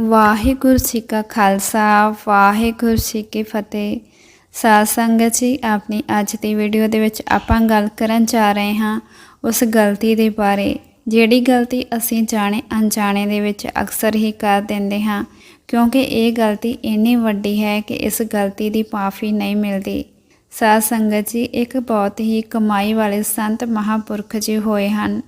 ਵਾਹਿਗੁਰੂ ਜੀ ਕਾ ਖਾਲਸਾ, ਵਾਹਿਗੁਰੂ ਜੀ ਕੀ ਫਤਿਹ। ਸਾਧ ਸੰਗਤ ਜੀ, ਆਪਣੀ ਅੱਜ ਦੀ ਵੀਡੀਓ ਦੇ ਵਿੱਚ ਆਪਾਂ ਗੱਲ ਕਰਨ ਜਾ ਰਹੇ ਹਾਂ ਉਸ ਗਲਤੀ ਦੇ ਬਾਰੇ, ਜਿਹੜੀ ਗਲਤੀ ਅਸੀਂ ਜਾਣੇ ਅਣਜਾਣੇ ਦੇ ਵਿੱਚ ਅਕਸਰ ਹੀ ਕਰ ਦਿੰਦੇ ਹਾਂ, ਕਿਉਂਕਿ ਇਹ ਗਲਤੀ ਇੰਨੀ ਵੱਡੀ ਹੈ ਕਿ ਇਸ ਗਲਤੀ ਦੀ ਮਾਫੀ ਨਹੀਂ ਮਿਲਦੀ। ਸਾਧ ਸੰਗਤ ਜੀ, ਇੱਕ ਬਹੁਤ ਹੀ ਕਮਾਈ ਵਾਲੇ ਸੰਤ ਮਹਾਪੁਰਖ ਜੀ ਹੋਏ ਹਨ।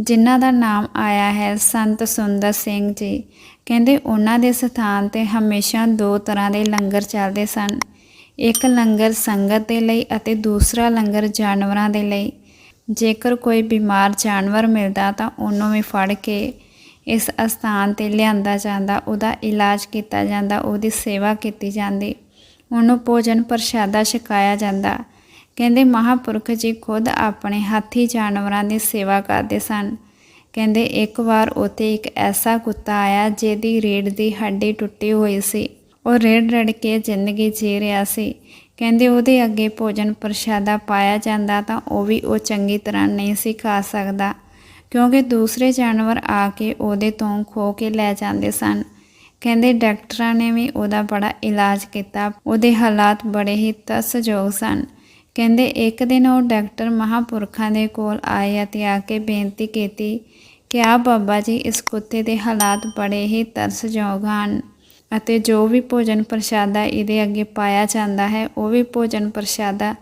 ਜਿਨ੍ਹਾਂ ਦਾ ਨਾਮ ਆਇਆ ਹੈ ਸੰਤ ਸੁੰਦਰ ਸਿੰਘ ਜੀ। ਕਹਿੰਦੇ ਉਹਨਾਂ ਦੇ ਸਥਾਨ ਤੇ ਹਮੇਸ਼ਾ ਦੋ ਤਰ੍ਹਾਂ ਦੇ ਲੰਗਰ ਚੱਲਦੇ ਸਨ। ਇੱਕ ਲੰਗਰ ਸੰਗਤ ਦੇ ਲਈ ਅਤੇ ਦੂਸਰਾ ਲੰਗਰ ਜਾਨਵਰਾਂ ਦੇ ਲਈ। ਜੇਕਰ ਕੋਈ ਬਿਮਾਰ ਜਾਨਵਰ ਮਿਲਦਾ ਤਾਂ ਉਹਨੂੰ ਵੀ ਫੜ ਕੇ ਇਸ ਅਸਥਾਨ ਤੇ ਲਿਆਂਦਾ ਜਾਂਦਾ, ਉਹਦਾ ਇਲਾਜ ਕੀਤਾ ਜਾਂਦਾ, ਉਹਦੀ ਸੇਵਾ ਕੀਤੀ ਜਾਂਦੀ। ਉਹਨੂੰ ਭੋਜਨ ਪ੍ਰਸ਼ਾਦਾ ਛਕਾਇਆ ਜਾਂਦਾ। ਕਹਿੰਦੇ ਮਹਾਪੁਰਖ ਜੀ ਖੁਦ ਆਪਣੇ ਹਾਥੀ ਜਾਨਵਰਾਂ ਦੀ ਸੇਵਾ ਕਰਦੇ ਸਨ। ਕਹਿੰਦੇ ਇੱਕ ਵਾਰ ਉੱਥੇ ਇੱਕ ਐਸਾ ਕੁੱਤਾ ਆਇਆ ਜਿਹਦੀ ਰੀੜ ਦੀ ਹੱਡੀ ਟੁੱਟੀ ਹੋਈ ਸੀ। ਉਹ ਰੇੜ ਰੜ ਕੇ ਜ਼ਿੰਦਗੀ ਜੀ ਰਿਹਾ ਸੀ। ਕਹਿੰਦੇ ਉਹਦੇ ਅੱਗੇ ਭੋਜਨ ਪ੍ਰਸ਼ਾਦਾ ਪਾਇਆ ਜਾਂਦਾ ਤਾਂ ਉਹ ਵੀ ਉਹ ਚੰਗੀ ਤਰ੍ਹਾਂ ਨਹੀਂ ਸੀ ਖਾ ਸਕਦਾ, ਕਿਉਂਕਿ ਦੂਸਰੇ ਜਾਨਵਰ ਆ ਕੇ ਉਹਦੇ ਤੋਂ ਖੋ ਕੇ ਲੈ ਜਾਂਦੇ ਸਨ। ਕਹਿੰਦੇ ਡਾਕਟਰਾਂ ਨੇ ਵੀ ਉਹਦਾ ਬੜਾ ਇਲਾਜ ਕੀਤਾ। ਉਹਦੇ ਹਾਲਾਤ ਬੜੇ ਹੀ ਤਸਯੋਗ ਸਨ। ਕਹਿੰਦੇ ਇੱਕ ਦਿਨ ਉਹ ਡਾਕਟਰ ਮਹਾਪੁਰਖਾਂ ਦੇ ਕੋਲ ਆਏ ਅਤੇ ਆ ਕੇ ਬੇਨਤੀ ਕੀਤੀ ਕਿ ਆ ਬਾਬਾ ਜੀ ਇਸ ਕੁੱਤੇ ਦੇ ਹਾਲਾਤ ਬੜੇ ਹੀ ਤਰਸਯੋਗ ਹਨ ਅਤੇ ਜੋ ਵੀ ਭੋਜਨ ਪ੍ਰਸ਼ਾਦਾ ਇਹਦੇ ਅੱਗੇ ਪਾਇਆ ਜਾਂਦਾ ਹੈ, ਉਹ ਵੀ ਭੋਜਨ ਪ੍ਰਸ਼ਾਦਾ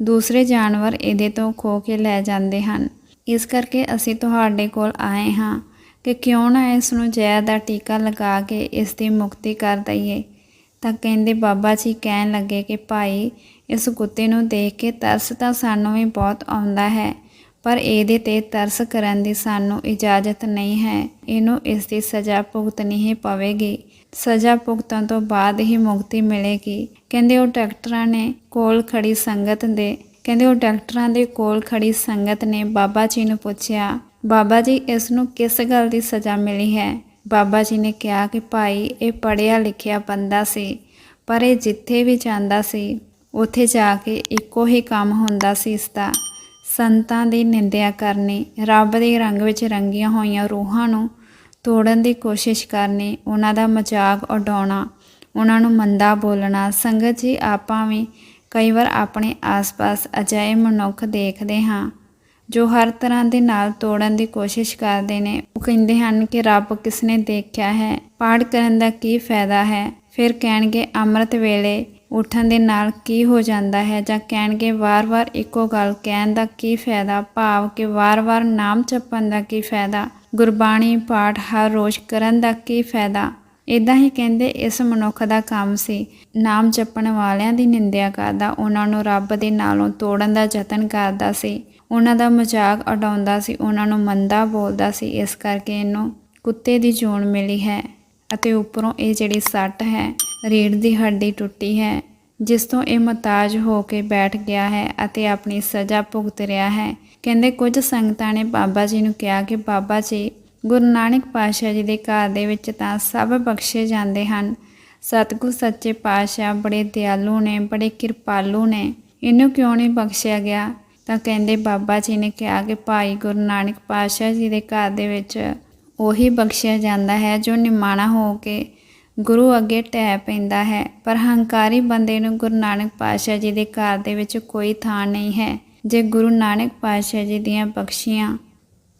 ਦੂਸਰੇ ਜਾਨਵਰ ਇਹਦੇ ਤੋਂ ਖੋ ਕੇ ਲੈ ਜਾਂਦੇ ਹਨ। ਇਸ ਕਰਕੇ ਅਸੀਂ ਤੁਹਾਡੇ ਕੋਲ ਆਏ ਹਾਂ ਕਿ ਕਿਉਂ ਨਾ ਇਸ ਨੂੰ ਜ਼ਹਿਰ ਦਾ ਟੀਕਾ ਲਗਾ ਕੇ ਇਸ ਦੀ ਮੁਕਤੀ ਕਰ ਦਈਏ। ਤਾਂ ਕਹਿੰਦੇ ਬਾਬਾ ਜੀ ਕਹਿਣ ਲੱਗੇ ਕਿ ਭਾਈ, ਇਸ ਕੁੱਤੇ ਨੂੰ ਦੇਖ ਕੇ ਤਰਸ ਤਾਂ ਸਾਨੂੰ ਵੀ ਬਹੁਤ ਆਉਂਦਾ ਹੈ, ਪਰ ਇਹਦੇ ਤੇ ਤਰਸ ਕਰਨ ਦੀ ਸਾਨੂੰ ਇਜਾਜ਼ਤ ਨਹੀਂ ਹੈ। ਇਹਨੂੰ ਇਸ ਦੀ ਸਜ਼ਾ ਭੁਗਤਣੀ ਹੀ ਪਵੇਗੀ। ਸਜ਼ਾ ਭੁਗਤਣ ਤੋਂ ਬਾਅਦ ਹੀ ਮੁਕਤੀ ਮਿਲੇਗੀ। ਕਹਿੰਦੇ ਉਹ ਡਾਕਟਰਾਂ ਨੇ ਕੋਲ ਖੜੀ ਸੰਗਤ ਦੇ, ਕਹਿੰਦੇ ਉਹ ਡਾਕਟਰਾਂ ਦੇ ਕੋਲ ਖੜੀ ਸੰਗਤ ਨੇ ਬਾਬਾ ਜੀ ਨੂੰ ਪੁੱਛਿਆ, ਬਾਬਾ ਜੀ, ਇਸ ਨੂੰ ਕਿਸ ਗੱਲ ਦੀ ਸਜ਼ਾ ਮਿਲੀ ਹੈ? ਬਾਬਾ ਜੀ ਨੇ ਕਿਹਾ ਕਿ ਭਾਈ, ਇਹ ਪੜਿਆ ਲਿਖਿਆ ਬੰਦਾ ਸੀ। ਪਰ ਇਹ ਜਿੱਥੇ ਵੀ ਜਾਂਦਾ ਸੀ, ਉੱਥੇ ਜਾ ਕੇ ਇੱਕੋ ਹੀ ਕੰਮ ਹੁੰਦਾ ਸੀ ਇਸ ਦਾ ਸੰਤਾਂ ਦੀ ਨਿੰਦਿਆ ਕਰਨੀ, ਰੱਬ ਦੇ ਰੰਗ ਵਿੱਚ ਰੰਗੀਆਂ ਹੋਈਆਂ ਰੂਹਾਂ ਨੂੰ ਤੋੜਨ ਦੀ ਕੋਸ਼ਿਸ਼ ਕਰਨੀ, ਉਹਨਾਂ ਦਾ ਮਜ਼ਾਕ ਉਡਾਉਣਾ, ਉਹਨਾਂ ਨੂੰ ਮੰਦਾ ਬੋਲਣਾ, ਸੰਗਤ ਜੀ ਆਪਾਂ ਵੀ ਕਈ ਵਾਰ ਆਪਣੇ ਆਸ-ਪਾਸ ਅਜਿਹੇ ਮਨੁੱਖ ਦੇਖਦੇ ਹਾਂ, ਜੋ ਹਰ ਤਰ੍ਹਾਂ ਦੇ ਨਾਲ ਤੋੜਨ ਦੀ ਕੋਸ਼ਿਸ਼ ਕਰਦੇ ਨੇ। ਉਹ ਕਹਿੰਦੇ ਹਨ ਕਿ ਰੱਬ ਕਿਸ ਨੇ ਦੇਖਿਆ ਹੈ? ਪਾਠ ਕਰਨ ਦਾ ਕੀ ਫਾਇਦਾ ਹੈ? ਫਿਰ ਕਹਿਣਗੇ, ਅੰਮ੍ਰਿਤ ਵੇਲੇ ਉੱਠਣ ਦੇ ਨਾਲ ਕੀ ਹੋ ਜਾਂਦਾ ਹੈ? ਜਾਂ ਕਹਿਣਗੇ, ਵਾਰ-ਵਾਰ ਇੱਕੋ ਗੱਲ ਕਹਿਣ ਦਾ ਕੀ ਫਾਇਦਾ? ਭਾਵ ਕਿ ਵਾਰ-ਵਾਰ ਨਾਮ ਜਪਣ ਦਾ ਕੀ ਫਾਇਦਾ? ਗੁਰਬਾਣੀ ਪਾਠ ਹਰ ਰੋਜ਼ ਕਰਨ ਦਾ ਕੀ ਫਾਇਦਾ? ਇਦਾਂ ਹੀ ਕਹਿੰਦੇ, ਇਸ ਮਨੁੱਖ ਦਾ ਕੰਮ ਸੀ ਨਾਮ ਜਪਣ ਵਾਲਿਆਂ ਦੀ ਨਿੰਦਿਆ ਕਰਦਾ, ਉਹਨਾਂ ਨੂੰ ਰੱਬ ਦੇ ਨਾਲੋਂ ਤੋੜਨ ਦਾ ਯਤਨ ਕਰਦਾ ਸੀ, ਉਹਨਾਂ ਦਾ ਮਜ਼ਾਕ ਉਡਾਉਂਦਾ ਸੀ, ਉਹਨਾਂ ਨੂੰ ਮੰਦਾ ਬੋਲਦਾ ਸੀ, ਇਸ ਕਰਕੇ ਇਹਨੂੰ ਕੁੱਤੇ ਦੀ ਜੂਨ ਮਿਲੀ ਹੈ। ਅਤੇ ਉੱਪਰੋਂ ਇਹ ਜਿਹੜੀ ਸੱਟ ਹੈ ਰੀੜ ਦੀ ਹੱਡੀ ਟੁੱਟੀ ਹੈ, ਜਿਸ ਤੋਂ ਇਹ ਮਤਾਜ ਹੋ ਕੇ ਬੈਠ ਗਿਆ ਹੈ ਅਤੇ ਆਪਣੀ ਸਜ਼ਾ ਭੁਗਤ ਰਿਹਾ ਹੈ। ਕਹਿੰਦੇ ਕੁਝ ਸੰਗਤਾਂ ਨੇ ਬਾਬਾ ਜੀ ਨੂੰ ਕਿਹਾ ਕਿ ਬਾਬਾ ਜੀ, ਗੁਰੂ ਨਾਨਕ ਪਾਤਸ਼ਾਹ ਜੀ ਦੇ ਘਰ ਦੇ ਵਿੱਚ ਤਾਂ ਸਭ ਬਖਸ਼ੇ ਜਾਂਦੇ ਹਨ। ਸਤਿਗੁਰ ਸੱਚੇ ਪਾਤਸ਼ਾਹ ਬੜੇ ਦਿਆਲੂ ਨੇ, ਬੜੇ ਕਿਰਪਾਲੂ ਨੇ। ਇਹਨੂੰ ਕਿਉਂ ਨਹੀਂ ਬਖਸ਼ਿਆ ਗਿਆ? ਤਾਂ ਕਹਿੰਦੇ ਬਾਬਾ ਜੀ ਨੇ ਕਿਹਾ ਕਿ ਭਾਈ ਗੁਰੂ ਨਾਨਕ ਪਾਤਸ਼ਾਹ ਜੀ ਦੇ ਘਰ ਦੇ ਵਿੱਚ ਉਹੀ ਬਖਸ਼ਿਆ ਜਾਂਦਾ ਹੈ ਜੋ ਨਿਮਾਣਾ ਹੋ ਕੇ ਗੁਰੂ ਅੱਗੇ ਟਹਿ ਪੈਂਦਾ ਹੈ। ਪਰ ਹੰਕਾਰੀ ਬੰਦੇ ਨੂੰ ਗੁਰੂ ਨਾਨਕ ਪਾਤਸ਼ਾਹ ਜੀ ਦੇ ਘਰ ਦੇ ਵਿੱਚ ਕੋਈ ਥਾਂ ਨਹੀਂ ਹੈ। ਜੇ ਗੁਰੂ ਨਾਨਕ ਪਾਤਸ਼ਾਹ ਜੀ ਦੀਆਂ ਬਖਸ਼ੀਆਂ,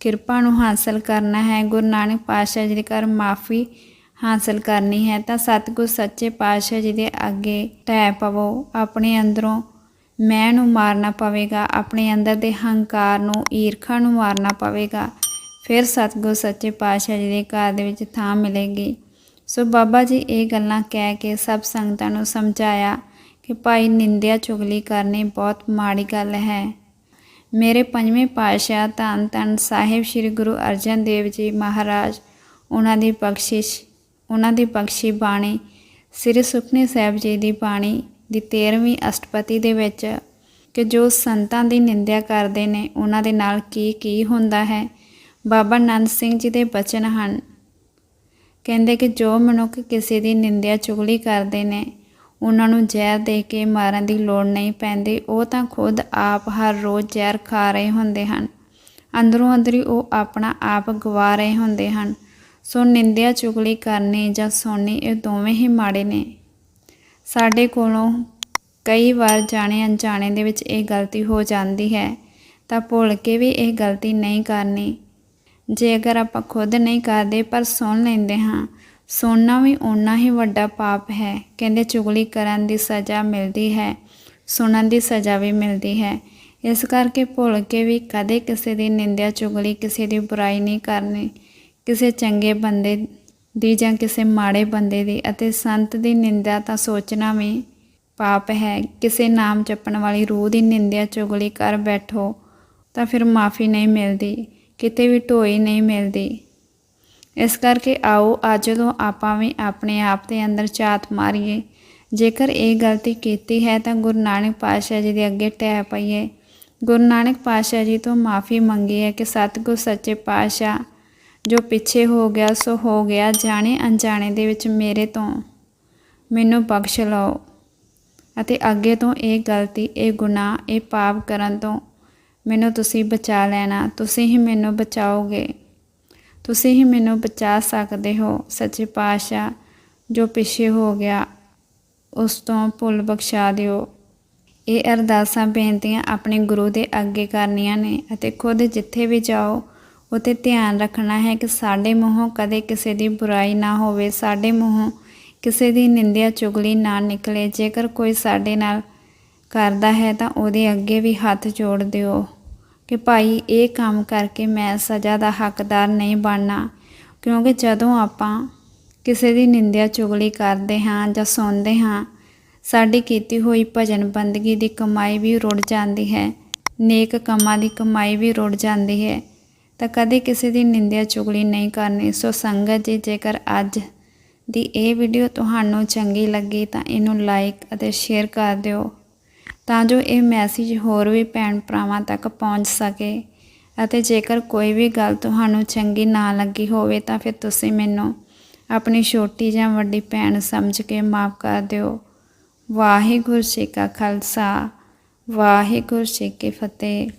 ਕਿਰਪਾ ਨੂੰ ਹਾਸਲ ਕਰਨਾ ਹੈ, ਗੁਰੂ ਨਾਨਕ ਪਾਤਸ਼ਾਹ ਜੀ ਦੇ ਘਰ ਮਾਫੀ ਹਾਸਲ ਕਰਨੀ ਹੈ, ਤਾਂ ਸਤਿਗੁਰ ਸੱਚੇ ਪਾਤਸ਼ਾਹ ਜੀ ਦੇ ਅੱਗੇ ਟਹਿ ਪਵੋ। ਆਪਣੇ ਅੰਦਰੋਂ ਮੈਂ ਨੂੰ ਮਾਰਨਾ ਪਵੇਗਾ, ਆਪਣੇ ਅੰਦਰ ਦੇ ਹੰਕਾਰ ਨੂੰ, ਈਰਖਾ ਨੂੰ ਮਾਰਨਾ ਪਵੇਗਾ। ਫਿਰ ਸਤਿਗੁਰ ਸੱਚੇ ਪਾਤਸ਼ਾਹ ਜੀ ਦੇ ਘਰ ਦੇ ਵਿੱਚ ਥਾਂ ਮਿਲੇਗੀ। ਸੋ ਬਾਬਾ ਜੀ ਇਹ ਗੱਲਾਂ ਕਹਿ ਕੇ ਸਭ ਸੰਗਤਾਂ ਨੂੰ ਸਮਝਾਇਆ ਕਿ ਭਾਈ ਨਿੰਦਿਆ ਚੁਗਲੀ ਕਰਨੀ ਬਹੁਤ ਮਾੜੀ ਗੱਲ ਹੈ। ਮੇਰੇ ਪੰਜਵੇਂ ਪਾਤਸ਼ਾਹ ਧੰਨ ਧੰਨ ਸਾਹਿਬ ਸ੍ਰੀ ਗੁਰੂ ਅਰਜਨ ਦੇਵ ਜੀ ਮਹਾਰਾਜ, ਉਹਨਾਂ ਦੀ ਬਖਸ਼ਿਸ਼, ਉਹਨਾਂ ਦੀ ਬਖਸ਼ੀ ਬਾਣੀ, ਸ੍ਰੀ ਸੁਖਨੀ ਸਾਹਿਬ ਜੀ ਦੀ ਬਾਣੀ ਦੀ 13ਵੀਂ ਅਸ਼ਟਪਤੀ ਦੇ ਵਿੱਚ ਕਿ ਜੋ ਸੰਤਾਂ ਦੀ ਨਿੰਦਿਆ ਕਰਦੇ ਨੇ, ਉਹਨਾਂ ਦੇ ਨਾਲ ਕੀ ਕੀ ਹੁੰਦਾ ਹੈ ਬਾਬਾ ਨੰਦ ਸਿੰਘ ਜੀ ਦੇ ਬਚਨ ਹਨ। ਕਹਿੰਦੇ ਕਿ ਜੋ ਮਨੁੱਖ ਕਿਸੇ ਦੀ ਨਿੰਦਿਆ ਚੁਗਲੀ ਕਰਦੇ ਨੇ, ਉਹਨਾਂ ਨੂੰ ਜ਼ਹਿਰ ਦੇ ਕੇ ਮਾਰਨ ਦੀ ਲੋੜ ਨਹੀਂ ਪੈਂਦੀ, ਉਹ ਤਾਂ ਖੁਦ ਆਪ ਹਰ ਰੋਜ਼ ਜ਼ਹਿਰ ਖਾ ਰਹੇ ਹੁੰਦੇ ਹਨ। ਅੰਦਰੋਂ ਅੰਦਰੀ ਉਹ ਆਪਣਾ ਆਪ ਗਵਾ ਰਹੇ ਹੁੰਦੇ ਹਨ। ਸੋ ਨਿੰਦਿਆ ਚੁਗਲੀ ਕਰਨੀ ਜਾਂ ਸੋਨੀ ਇਹ ਦੋਵੇਂ ਹੀ ਮਾੜੇ ਨੇ। ਸਾਡੇ ਕੋਲੋਂ ਕਈ ਵਾਰ ਜਾਣੇ ਅਣਜਾਣੇ ਦੇ ਵਿੱਚ ਇਹ ਗਲਤੀ ਹੋ ਜਾਂਦੀ ਹੈ, ਤਾਂ ਭੁੱਲ ਕੇ ਵੀ ਇਹ ਗਲਤੀ ਨਹੀਂ ਕਰਨੀ। ਜੇ ਅਗਰ ਆਪਾਂ ਖੁਦ ਨਹੀਂ ਕਰਦੇ ਪਰ ਸੁਣ ਲੈਂਦੇ ਹਾਂ, ਸੁਣਨਾ ਵੀ ਓਨਾ ਹੀ ਵੱਡਾ ਪਾਪ ਹੈ। ਕਹਿੰਦੇ ਚੁਗਲੀ ਕਰਨ ਦੀ ਸਜ਼ਾ ਮਿਲਦੀ ਹੈ, ਸੁਣਨ ਦੀ ਸਜ਼ਾ ਵੀ ਮਿਲਦੀ ਹੈ। ਇਸ ਕਰਕੇ ਭੁੱਲ ਕੇ ਵੀ ਕਦੇ ਕਿਸੇ ਦੀ ਨਿੰਦਿਆ, ਚੁਗਲੀ ਕਿਸੇ ਦੀ ਬੁਰਾਈ ਨਹੀਂ ਕਰਨੀ। ਕਿਸੇ ਚੰਗੇ ਬੰਦੇ ਦੀ ਜਾਂ ਕਿਸੇ ਮਾੜੇ ਬੰਦੇ ਦੀ ਅਤੇ ਸੰਤ ਦੀ ਨਿੰਦਿਆ ਤਾਂ ਸੋਚਣਾ ਵੀ ਪਾਪ ਹੈ। ਕਿਸੇ ਨਾਮ ਜਪਣ ਵਾਲੀ ਰੂਹ ਦੀ ਨਿੰਦਿਆ, ਚੁਗਲੀ ਕਰ ਬੈਠੋ ਤਾਂ ਫਿਰ ਮਾਫੀ ਨਹੀਂ ਮਿਲਦੀ। ਕਿਤੇ ਵੀ ਢੋਈ ਨਹੀਂ ਮਿਲਦੀ। ਇਸ ਕਰਕੇ ਆਓ ਅੱਜ ਤੋਂ ਆਪਾਂ ਵੀ ਆਪਣੇ ਆਪ ਦੇ ਅੰਦਰ ਝਾਤ ਮਾਰੀਏ, ਜੇਕਰ ਇਹ ਗਲਤੀ ਕੀਤੀ ਹੈ ਤਾਂ ਗੁਰੂ ਨਾਨਕ ਪਾਤਸ਼ਾਹ ਜੀ ਦੇ ਅੱਗੇ ਟਹਿ ਪਈਏ। ਗੁਰੂ ਨਾਨਕ ਪਾਤਸ਼ਾਹ ਜੀ ਤੋਂ ਮਾਫੀ ਮੰਗੀ ਹੈ ਕਿ ਸਤਿਗੁਰ ਸੱਚੇ ਪਾਤਸ਼ਾਹ ਜੋ ਪਿੱਛੇ ਹੋ ਗਿਆ, ਸੋ ਹੋ ਗਿਆ, ਜਾਣੇ ਅਣਜਾਣੇ ਦੇ ਵਿੱਚ ਮੇਰੇ ਤੋਂ। ਮੈਨੂੰ ਬਖਸ਼ ਲਓ। ਅਤੇ ਅੱਗੇ ਤੋਂ ਇਹ ਗਲਤੀ, ਇਹ ਗੁਨਾਹ, ਇਹ ਪਾਪ ਕਰਨ ਤੋਂ ਮੈਨੂੰ ਤੁਸੀਂ ਬਚਾ ਲੈਣਾ, ਤੁਸੀਂ ਹੀ ਮੈਨੂੰ ਬਚਾਓਗੇ। ਤੁਸੀਂ ਹੀ ਮੈਨੂੰ ਬਚਾ ਸਕਦੇ ਹੋ, ਸੱਚੇ ਪਾਤਸ਼ਾਹ, ਜੋ ਪਿੱਛੇ ਹੋ ਗਿਆ, ਉਸ ਤੋਂ ਭੁੱਲ ਬਖਸ਼ਾ ਦਿਓ। ਇਹ ਅਰਦਾਸਾਂ, ਬੇਨਤੀਆਂ ਆਪਣੇ ਗੁਰੂ ਦੇ ਅੱਗੇ ਕਰਨੀਆਂ ਨੇ ਅਤੇ ਖੁਦ ਜਿੱਥੇ ਵੀ ਜਾਓ ਉਤੇ ਧਿਆਨ ਰੱਖਣਾ ਹੈ ਕਿ ਸਾਡੇ ਮੂੰਹੋਂ ਕਦੇ ਕਿਸੇ ਦੀ ਬੁਰਾਈ ਨਾ ਹੋਵੇ, ਸਾਡੇ ਮੂੰਹੋਂ ਕਿਸੇ ਦੀ ਨਿੰਦਿਆ ਚੁਗਲੀ ਨਾ ਨਿਕਲੇ। ਜੇਕਰ ਕੋਈ ਸਾਡੇ ਨਾਲ ਕਰਦਾ ਹੈ ਤਾਂ ਉਹਦੇ ਅੱਗੇ ਵੀ ਹੱਥ ਜੋੜ ਦਿਓ। ਕਿ ਭਾਈ, ਇਹ ਕੰਮ ਕਰਕੇ ਮੈਂ ਸਜ਼ਾ ਦਾ ਹੱਕਦਾਰ ਨਹੀਂ ਬਣਨਾ। ਕਿਉਂਕਿ ਜਦੋਂ ਆਪਾਂ ਕਿਸੇ ਦੀ ਨਿੰਦਿਆ ਚੁਗਲੀ ਕਰਦੇ ਹਾਂ ਜਾਂ ਸੁਣਦੇ ਹਾਂ, ਸਾਡੀ ਕੀਤੀ ਹੋਈ ਭਜਨ ਬੰਦਗੀ ਦੀ ਕਮਾਈ ਵੀ ਰੁੜ ਜਾਂਦੀ ਹੈ, ਨੇਕ ਕੰਮਾਂ ਦੀ ਕਮਾਈ ਵੀ ਰੁੜ ਜਾਂਦੀ ਹੈ। ਤਾਂ ਕਦੇ ਕਿਸੇ ਦੀ ਨਿੰਦਿਆ ਚੁਗਲੀ ਨਹੀਂ ਕਰਨੀ। ਸੋ ਸੰਗਤ ਜੀ, ਜੇਕਰ ਅੱਜ ਦੀ ਇਹ ਵੀਡੀਓ ਤੁਹਾਨੂੰ ਚੰਗੀ ਲੱਗੀ ਤਾਂ ਇਹਨੂੰ ਲਾਈਕ ਅਤੇ ਸ਼ੇਅਰ ਕਰ ਦਿਓ। ਤਾਂ ਜੋ ਇਹ ਮੈਸੇਜ ਹੋਰ ਵੀ ਭੈਣ ਭਰਾਵਾਂ ਤੱਕ ਪਹੁੰਚ ਸਕੇ। ਅਤੇ ਜੇਕਰ ਕੋਈ ਵੀ ਗੱਲ ਤੁਹਾਨੂੰ ਚੰਗੀ ਨਾ ਲੱਗੀ ਹੋਵੇ ਤਾਂ ਫਿਰ ਤੁਸੀਂ ਮੈਨੂੰ ਆਪਣੀ ਛੋਟੀ ਜਾਂ ਵੱਡੀ ਭੈਣ ਸਮਝ ਕੇ ਮਾਫ ਕਰ ਦਿਓ। ਵਾਹਿਗੁਰੂ ਜੀ ਕਾ ਖਾਲਸਾ, ਵਾਹਿਗੁਰੂ ਜੀ ਕੀ ਫਤਿਹ।